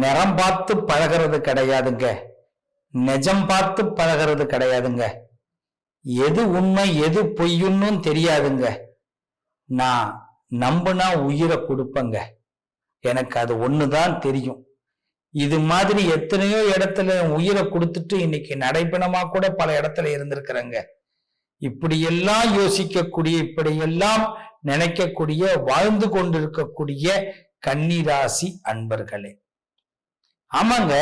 நிறம் பார்த்து பழகிறது கிடையாதுங்க. நிஜம் பார்த்து பழகிறது கிடையாதுங்க. எது உண்மை எது பொய்யுன்னு தெரியாதுங்க. நான் நம்புனா உயிரை கொடுப்பேங்க. எனக்கு அது ஒண்ணுதான் தெரியும். இது மாதிரி எத்தனையோ இடத்துல உயிரை கொடுத்துட்டு இன்னைக்கு நடைபெணமா கூட பல இடத்துல இருந்திருக்கிறேங்க. இப்படியெல்லாம் யோசிக்கக்கூடிய இப்படியெல்லாம் நினைக்கக்கூடிய வாழ்ந்து கொண்டிருக்கக்கூடிய கன்னிராசி அன்பர்களே. ஆமாங்க.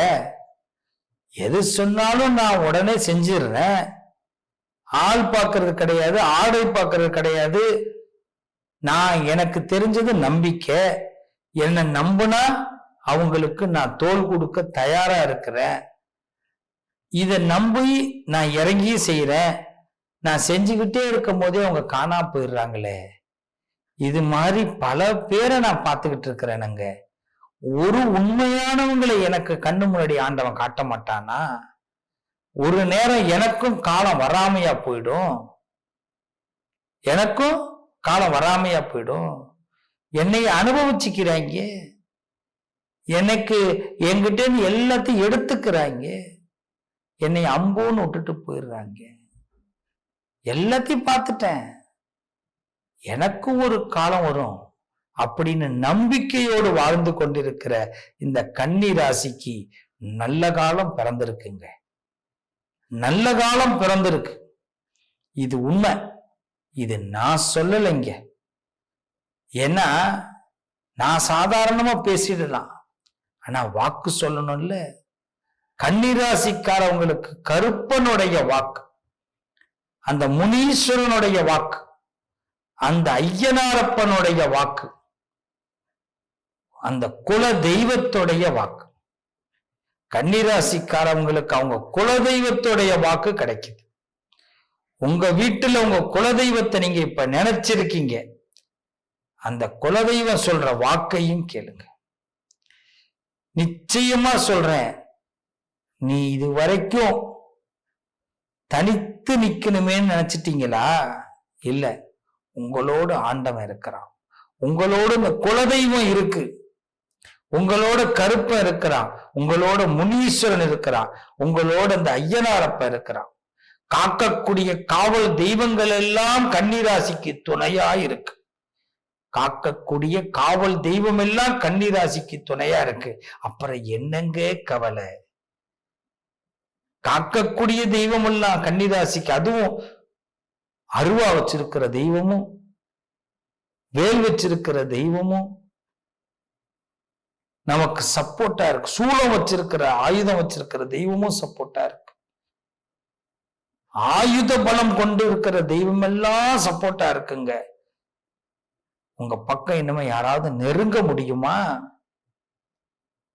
எது சொன்னாலும் நான் உடனே செஞ்சிடுறேன். ஆள் பார்க்கறது கிடையாது ஆடை பார்க்கறது கிடையாது. நான் எனக்கு தெரிஞ்சது நம்பிக்கை. என்னை நம்புனா அவங்களுக்கு நான் தோல் கொடுக்க தயாரா இருக்கிறேன். இதை நம்பி நான் இறங்கி செய்யறேன் நான் செஞ்சுக்கிட்டே இருக்கும் போதே அவங்க காணா போயிடுறாங்களே. இது மாதிரி பல பேரை நான் பார்த்துக்கிட்டு இருக்கிறேனுங்க. ஒரு உண்மையானவங்களை எனக்கு கண்ணு முன்னாடி ஆண்டவன் காட்ட மாட்டானா ஒரு நேரம் எனக்கும் காலம் வராமையா போயிடும். எனக்கும் காலம் வராமையா போயிடும். என்னை அனுபவிச்சுக்கிறாங்க. எனக்கு என்கிட்ட எல்லாத்தையும் எடுத்துக்கிறாங்க. என்னை அம்போன்னு விட்டுட்டு போயிடுறாங்க. எல்லாத்தையும் பார்த்துட்டேன். எனக்கும் ஒரு காலம் வரும். அப்படின்னு நம்பிக்கையோடு வாழ்ந்து கொண்டிருக்கிற இந்த கன்னி ராசிக்கு நல்ல காலம் பிறந்திருக்குங்க. நல்ல காலம் பிறந்திருக்கு. இது உண்மை. இது நான் சொல்லலைங்க. ஏன்னா நான் சாதாரணமா பேசிடலாம். ஆனா வாக்கு சொல்லணும்ல. கன்னிராசிக்காரவங்களுக்கு கருப்பனுடைய வாக்கு. அந்த முனீஸ்வரனுடைய வாக்கு. அந்த ஐயனாரப்பனுடைய வாக்கு. அந்த குல தெய்வத்துடைய வாக்கு. கன்னிராசிக்காரவங்களுக்கு அவங்க குல தெய்வத்துடைய வாக்கு கிடைக்குது. உங்க வீட்டுல உங்க குலதெய்வத்தை நீங்க இப்ப நினைச்சிருக்கீங்க. அந்த குலதெய்வம் சொல்ற வாக்கையும் கேளுங்க. நிச்சயமா சொல்றேன். நீ இது வரைக்கும் தனித்து நிக்கணுமேன்னு நினைச்சிட்டீங்களா? இல்ல. உங்களோடு ஆண்டவன் இருக்கிறான். உங்களோட இந்த குலதெய்வம் இருக்கு. உங்களோட கருப்பன் இருக்கிறான். உங்களோட முனீஸ்வரன் இருக்கிறான். உங்களோட அந்த ஐயனாரப்ப இருக்கிறான். காக்கக்கூடிய காவல் தெய்வங்கள் எல்லாம் கன்னிராசிக்கு துணையா இருக்கு. காக்கக்கூடிய காவல் தெய்வம் எல்லாம் கன்னிராசிக்கு துணையா இருக்கு. அப்புறம் என்னங்க கவலை? காக்கக்கூடிய தெய்வம் எல்லாம் கன்னிராசிக்கு அதுவும் அருவா வச்சிருக்கிற தெய்வமும் வேல் வச்சிருக்கிற தெய்வமும் நமக்கு சப்போர்ட்டா இருக்கு. சூளம் வச்சிருக்கிற ஆயுதம் வச்சிருக்கிற தெய்வமும் சப்போர்ட்டா இருக்கு. ஆயுத பலம் கொண்டு இருக்கிற தெய்வம் எல்லாம் சப்போர்ட்டா இருக்குங்க. உங்க பக்கம் இனிமே யாராவது நெருங்க முடியுமா?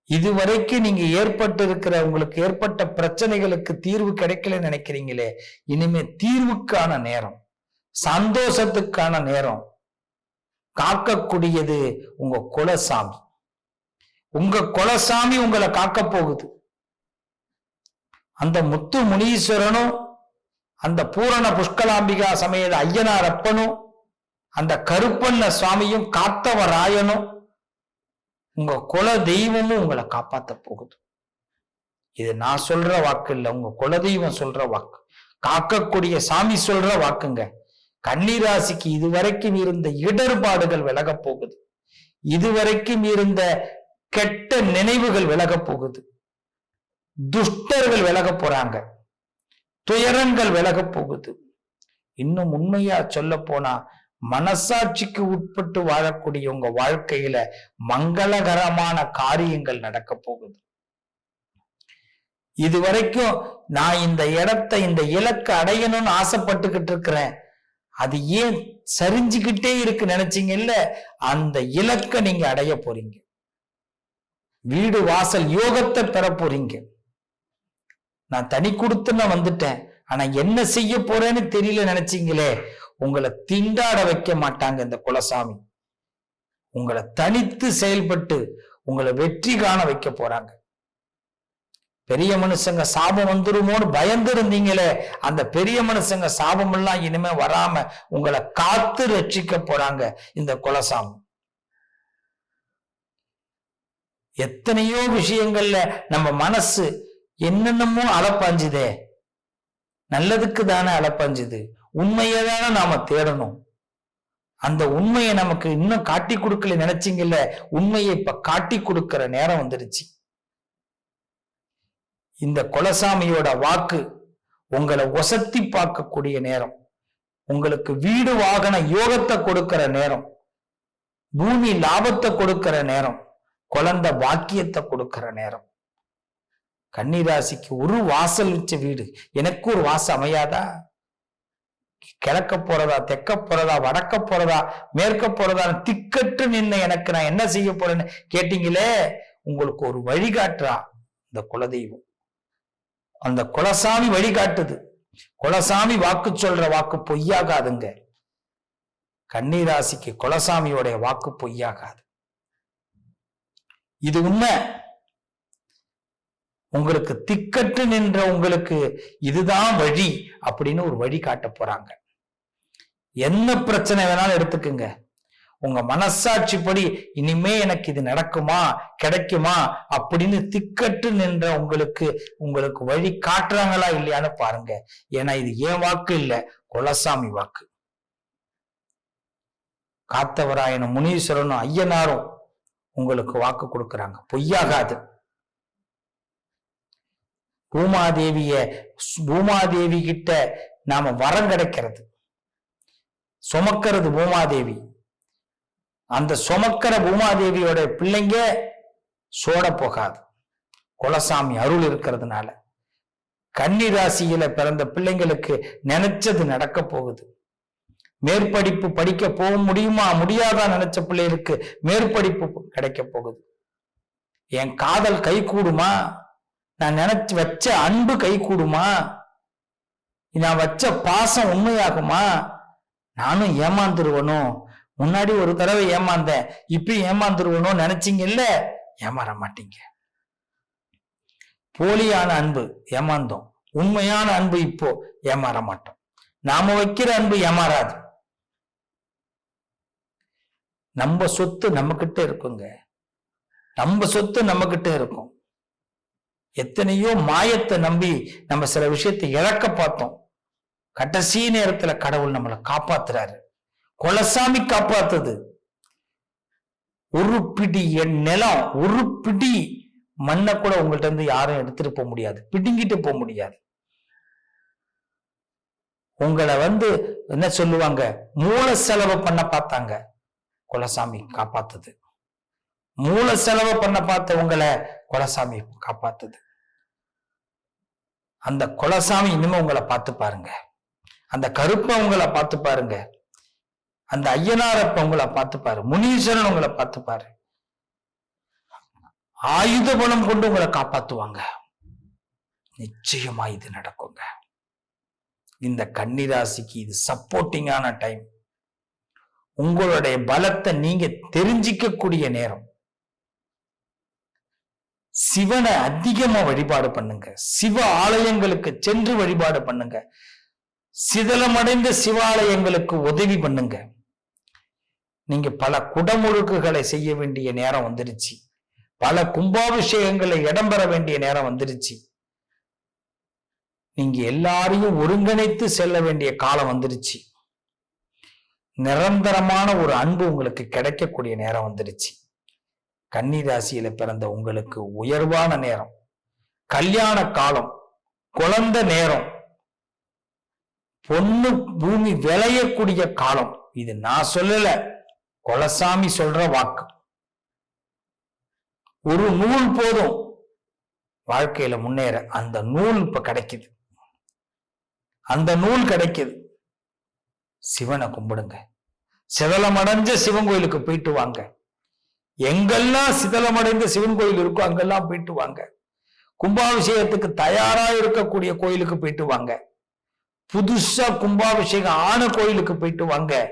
இதுவரைக்கும் நீங்க ஏற்பட்டு இருக்கிற உங்களுக்கு ஏற்பட்ட பிரச்சனைகளுக்கு தீர்வு கிடைக்கலன்னு நினைக்கிறீங்களே இனிமே தீர்வுக்கான நேரம் சந்தோஷத்துக்கான நேரம். காக்கக்கூடியது உங்க குலசாமி. உங்க குலசாமி உங்களை காக்க போகுது. அந்த முத்து முனீஸ்வரனும் அந்த பூரண புஷ்கலாம்பிகா சமேத ஐயனார் அப்பனும் அந்த கருப்பண்ண சுவாமியும் காத்தவராயனும் உங்க குல தெய்வமும் உங்களை காப்பாத்த போகுது. இது நான் சொல்ற வாக்கு இல்ல உங்க குலதெய்வம் சொல்ற வாக்கு. காக்கக்கூடிய சாமி சொல்ற வாக்குங்க. கன்னிராசிக்கு இதுவரைக்கும் இருந்த இடர்பாடுகள் விலகப் போகுது. இதுவரைக்கும் இருந்த கெட்ட நினைவுகள் விலக போகுது. துஷ்டர்கள் விலக போறாங்க. துயரங்கள் விலக போகுது. இன்னும் உண்மையா சொல்ல போனா மனசாட்சிக்கு உட்பட்டு வாழக்கூடிய உங்க வாழ்க்கையில மங்களகரமான காரியங்கள் நடக்க போகுது. இது வரைக்கும் நான் இந்த இடத்தை இந்த இலக்கு அடையணும்னு ஆசைப்பட்டுக்கிட்டு இருக்கிறேன். அது ஏன் சரிஞ்சுக்கிட்டே இருக்கு நினைச்சீங்கல்ல அந்த இலக்கை நீங்க அடைய போறீங்க. வீடு வாசல் யோகத்தை பெற போறீங்க. நான் தனி கொடுத்து நான் வந்துட்டேன். ஆனா என்ன செய்ய போறேன்னு தெரியல நினைச்சீங்களே? உங்களை திண்டாட வைக்க மாட்டாங்க இந்த குலசாமி. உங்களை தனித்து செயல்பட்டு உங்களை வெற்றி காண வைக்க போறாங்க. பெரிய மனுஷங்க சாபம் வந்துருமோன்னு பயந்து இருந்தீங்களே அந்த பெரிய மனுஷங்க சாபம் எல்லாம் இனிமே வராம உங்களை காத்து ரட்சிக்க போறாங்க இந்த குலசாமி. எத்தனையோ விஷயங்கள்ல நம்ம மனசு என்னென்னமோ அலப்பாஞ்சுதே. நல்லதுக்கு தானே அலப்பாஞ்சுது. உண்மையை தானே நாம தேடணும். அந்த உண்மையை நமக்கு இன்னும் காட்டி கொடுக்கல நினைச்சிங்கல்ல உண்மையை இப்ப காட்டி கொடுக்கிற நேரம் வந்துருச்சு. இந்த குலசாமியோட வாக்கு உங்களை ஒசத்தி பார்க்கக்கூடிய நேரம். உங்களுக்கு வீடு வாகன யோகத்தை கொடுக்கிற நேரம். பூமி லாபத்தை கொடுக்கிற நேரம். குழந்தை வாக்கியத்தை கொடுக்கிற நேரம். கன்னிராசிக்கு ஒரு வாசல் வச்ச வீடு. எனக்கு ஒரு வாசல் அமையாதா? கிழக்க போறதா தெக்க போறதா வடக்க போறதா மேற்க போறதா? திக்கட்டு நின்று எனக்கு நான் என்ன செய்ய போறேன்னு கேட்டீங்களே உங்களுக்கு ஒரு வழிகாட்டுறா இந்த குலதெய்வம். அந்த குலசாமி வழிகாட்டுது. குலசாமி வாக்கு சொல்ற வாக்கு பொய்யாகாதுங்க. கன்னிராசிக்கு குலசாமியோடைய வாக்கு பொய்யாகாது. இது உண்மை. உங்களுக்கு திக்கற்று நின்ற உங்களுக்கு இதுதான் வழி அப்படின்னு ஒரு வழி காட்ட போறாங்க. என்ன பிரச்சனை வேணாலும் எடுத்துக்குங்க. உங்க மனசாட்சி படி இனிமே எனக்கு இது நடக்குமா கிடைக்குமா அப்படின்னு திக்கற்று நின்ற உங்களுக்கு உங்களுக்கு வழி காட்டுறாங்களா இல்லையான்னு பாருங்க. ஏன்னா இது ஏன் வாக்கு இல்ல? குலசாமி வாக்கு. காத்தவராயனும் முனீஸ்வரனும் ஐயனாரும் உங்களுக்கு வாக்கு கொடுக்கறாங்க. பொய்யாகாது. பூமாதேவிய பூமாதேவி கிட்ட நாம வரம் கிடைக்கிறது. சுமக்கிறது பூமாதேவி. அந்த சுமக்கிற பூமாதேவியோட பிள்ளைங்க சோட போகாது குலசாமி அருள் இருக்கிறதுனால. கன்னி ராசியில பிறந்த பிள்ளைங்களுக்கு நினைச்சது நடக்க போகுது. மேற்படிப்பு படிக்க போக முடியுமா? முடியாதா நினைச்ச பிள்ளைகளுக்கு மேற்படிப்பு கிடைக்க போகுது. என் காதல் கை கூடுமா? நான் நினைச்சு வச்ச அன்பு கை கூடுமா? நான் வச்ச பாசம் உண்மையாகுமா? நானும் ஏமாந்துருவனும் முன்னாடி ஒரு தடவை ஏமாந்தேன். இப்பயும் ஏமாந்துருவனும் நினைச்சீங்கல்ல ஏமாற மாட்டீங்க. போலியான அன்பு ஏமாந்தோம். உண்மையான அன்பு இப்போ ஏமாற மாட்டோம். நாம வைக்கிற அன்பு ஏமாறாது. நம்ம சொத்து நம்ம கிட்ட இருக்குங்க. நம்ம சொத்து நம்ம கிட்ட இருக்கும். எத்தனையோ மாயத்தை நம்பி நம்ம சில விஷயத்தை இழக்க பார்த்தோம். கடைசி நேரத்துல கடவுள் நம்மளை காப்பாத்துறாரு. கொலசாமி காப்பாத்துது. ஒரு பிடி என் நிலம் ஒரு பிடி மண்ணை கூட உங்கள்ட்ட இருந்து யாரும் எடுத்துட்டு போக முடியாது. பிடுங்கிட்டு போக முடியாது. உங்களை வந்து என்ன சொல்லுவாங்க? மூல செலவு பண்ண பார்த்தாங்க. குலசாமி காப்பாத்துது. மூல செலவு பண்ண பார்த்த உங்களை குலசாமி காப்பாத்துது. அந்த குலசாமி இனிமே உங்களை பார்த்து பாருங்க. அந்த கருப்பை உங்களை பார்த்து பாருங்க. அந்த ஐயனாரப்ப உங்களை பார்த்து பாரு. முனீஸ்வரன் உங்களை பார்த்து பாரு. ஆயுத பலம் கொண்டு உங்களை காப்பாத்துவாங்க. நிச்சயமா இது நடக்குங்க. இந்த கன்னிராசிக்கு இது சப்போர்ட்டிங்கான டைம் உங்களுடைய பலத்தை நீங்க தெரிஞ்சிக்கக்கூடிய நேரம். சிவனை அதிகமா வழிபாடு பண்ணுங்க. சிவ ஆலயங்களுக்கு சென்று வழிபாடு பண்ணுங்க. சிதலமடைந்த சிவாலயங்களுக்கு உதவி பண்ணுங்க. நீங்க பல குடமுழுக்குகளை செய்ய வேண்டிய நேரம் வந்துருச்சு. பல கும்பாபிஷேகங்களை இடம்பெற வேண்டிய நேரம் வந்துருச்சு. நீங்க எல்லாரையும் ஒருங்கிணைத்து செல்ல வேண்டிய காலம் வந்துருச்சு. நிரந்தரமான ஒரு அன்பு உங்களுக்கு கிடைக்கக்கூடிய நேரம் வந்துடுச்சு. கன்னி ராசியில பிறந்த உங்களுக்கு உயர்வான நேரம். கல்யாண காலம் குழந்த நேரம். பொண்ணு பூமி விளையக்கூடிய காலம். இது நான் சொல்லல. கொலசாமி சொல்ற வாக்கு. ஒரு நூல் போதும். வாழ்க்கையில முன்னேற அந்த நூல் இப்ப கிடைக்குது. அந்த நூல் கிடைக்குது. சிவனை கும்பிடுங்க. சிதலமடைஞ்ச சிவன் கோயிலுக்கு போயிட்டு வாங்க. எங்கெல்லாம் சிதலமடைந்த சிவன் கோயில் இருக்கோ அங்கெல்லாம் போயிட்டு வாங்க. கும்பாபிஷேகத்துக்கு தயாரா இருக்கக்கூடிய கோயிலுக்கு போயிட்டு வாங்க. புதுசா கும்பாபிஷேகம் ஆன கோயிலுக்கு போயிட்டு வாங்க.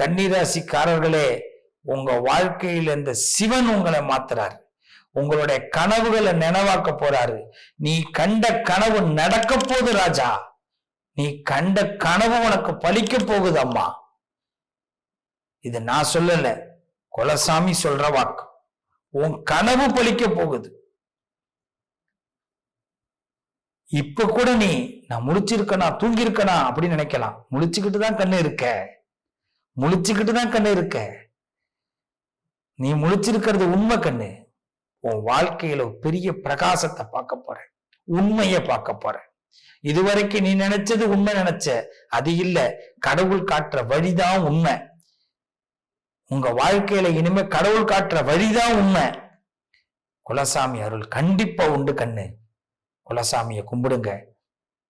கன்னிராசிக்காரர்களே உங்க வாழ்க்கையில இந்த சிவன் உங்களை மாத்துறாரு. உங்களுடைய கனவுகளை நினைவாக்க போறாரு. நீ கண்ட கனவு நடக்க போது ராஜா. நீ கண்ட கனவு உனக்கு பலிக்க போகுது அம்மா. இது நான் சொல்லல. குலசாமி சொல்ற வாக்கு. உன் கனவு பலிக்க போகுது. இப்ப கூட நீ நான் முழிச்சிருக்கனா தூங்கியிருக்கனா அப்படின்னு நினைக்கலாம். முழிச்சுக்கிட்டு தான் கண்ணு இருக்க. முழிச்சுக்கிட்டு தான் கண்ணு இருக்க. நீ முழிச்சிருக்கிறது உண்மை கண்ணு. உன் வாழ்க்கையில ஒரு பெரிய பிரகாசத்தை பார்க்க போற உண்மையை பார்க்க போற இதுவரைக்கும் நீ நினைச்சது உண்மை நினைச்ச. அது இல்ல. கடவுள் காட்டுற வழிதான் உண்மை. உங்க வாழ்க்கையில இனிமே கடவுள் காட்டுற வழிதான் உண்மை. குலசாமி அருள் கண்டிப்பா உண்டு கண்ணு. குலசாமியை கும்பிடுங்க.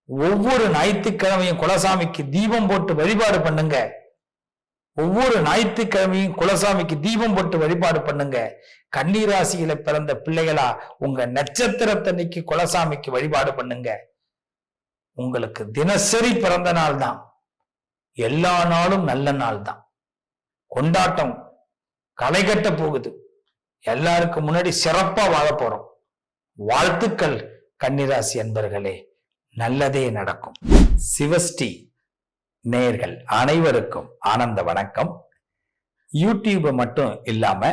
ஒவ்வொரு ஞாயிற்றுக்கிழமையும் குலசாமிக்கு தீபம் போட்டு வழிபாடு பண்ணுங்க. ஒவ்வொரு ஞாயிற்றுக்கிழமையும் குலசாமிக்கு தீபம் போட்டு வழிபாடு பண்ணுங்க. கன்னிராசியில பிறந்த பிள்ளைகளா உங்க நட்சத்திரத்தன்னைக்கு குலசாமிக்கு வழிபாடு பண்ணுங்க. உங்களுக்கு தினசரி பிறந்த நாள் தான். எல்லா நாளும் நல்ல நாள் தான். கொண்டாட்டம் களை கட்ட போகுது. எல்லாருக்கும் முன்னாடி சிறப்பா வாழ போறோம். வாழ்த்துக்கள் கன்னிராசி அன்பர்களே. நல்லதே நடக்கும். சிவஸ்ரீ நேர்கள் அனைவருக்கும் ஆனந்த வணக்கம். யூடியூப் மட்டும் இல்லாம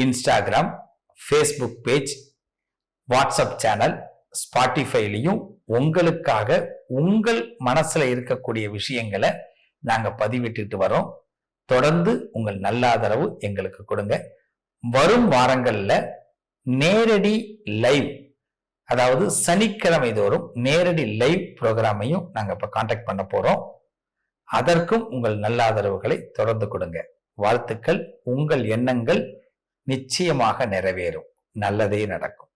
Instagram Facebook page WhatsApp channel ஸ்பாட்டிஃபைலையும் உங்களுக்காக உங்கள் மனசுல இருக்கக்கூடிய விஷயங்களை நாங்க பதிவிட்டுட்டு வரோம். தொடர்ந்து உங்கள் நல்ல ஆதரவு எங்களுக்கு கொடுங்க. வரும் வாரங்கள்ல நேரடி லைவ் அதாவது சனிக்கிழமை தோறும் நேரடி லைவ் ப்ரோக்ராமையும் நாங்க இப்ப காண்டாக்ட் பண்ண போறோம். அதற்கும் உங்கள் நல்ல ஆதரவுகளை தொடர்ந்து கொடுங்க. வாழ்த்துக்கள் உங்கள் எண்ணங்கள் நிச்சயமாக நிறைவேறும். நல்லதே நடக்கும்.